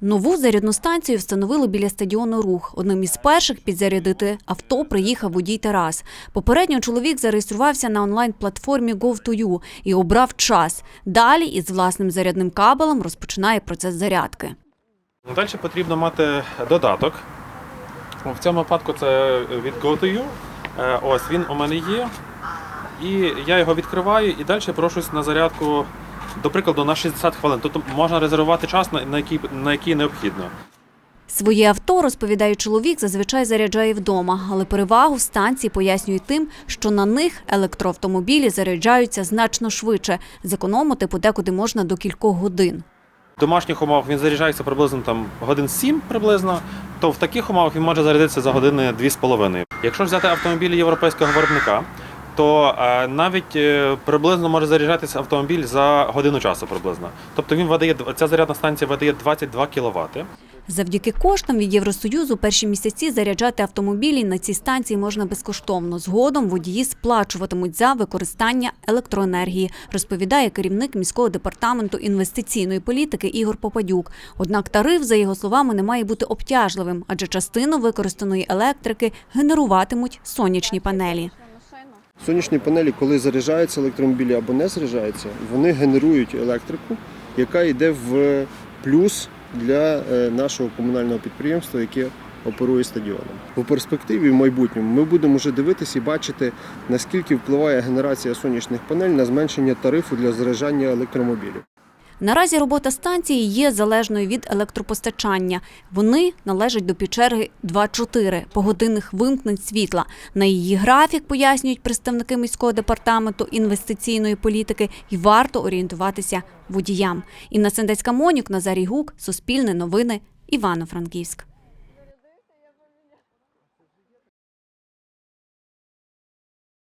Нову зарядну станцію встановили біля стадіону Рух. Одним із перших підзарядити авто приїхав водій Тарас. Попередньо чоловік зареєструвався на онлайн-платформі Gov2U і обрав час. Далі із власним зарядним кабелем розпочинає процес зарядки. Далі потрібно мати додаток. В цьому випадку це від GoToYou. Е, Ось він у мене є. І я його відкриваю і далі прошусь на зарядку, до прикладу, на 60 хвилин. Тобто можна резервувати час, на який, на який необхідно. Своє авто, розповідає чоловік, зазвичай заряджає вдома, але перевагу станції пояснює тим, що на них електроавтомобілі заряджаються значно швидше. Зекономити подекуди можна до кількох годин. В домашніх умовах він заряджається приблизно там годин 7 приблизно, то в таких умовах він може зарядитися за години 2,5. Якщо взяти автомобілі європейського виробника, то е, навіть е, приблизно може заряджатися автомобіль за годину часу приблизно. Тобто він видає ця зарядна станція видає 22 кВт. Завдяки коштам від Євросоюзу перші місяці заряджати автомобілі на цій станції можна безкоштовно. Згодом водії сплачуватимуть за використання електроенергії, розповідає керівник міського департаменту інвестиційної політики Ігор Попадюк. Однак тариф, за його словами, не має бути обтяжливим, адже частину використаної електрики генеруватимуть сонячні панелі. Сонячні панелі, коли заряджаються електромобілі або не заряджаються, вони генерують електрику, яка йде в плюс для е, нашого комунального підприємства, яке оперує стадіоном. У перспективі в майбутньому ми будемо вже дивитися і бачити, наскільки впливає генерація сонячних панель на зменшення тарифу для заряджання електромобілів. Наразі робота станції є залежною від електропостачання. Вони належать до пічерги 2-4 погодинних вимкнень світла. На її графік пояснюють представники міського департаменту інвестиційної політики і варто орієнтуватися водіям. Інна Сендецька Монюк, Назарій Гук, Суспільне новини, Івано-Франківськ.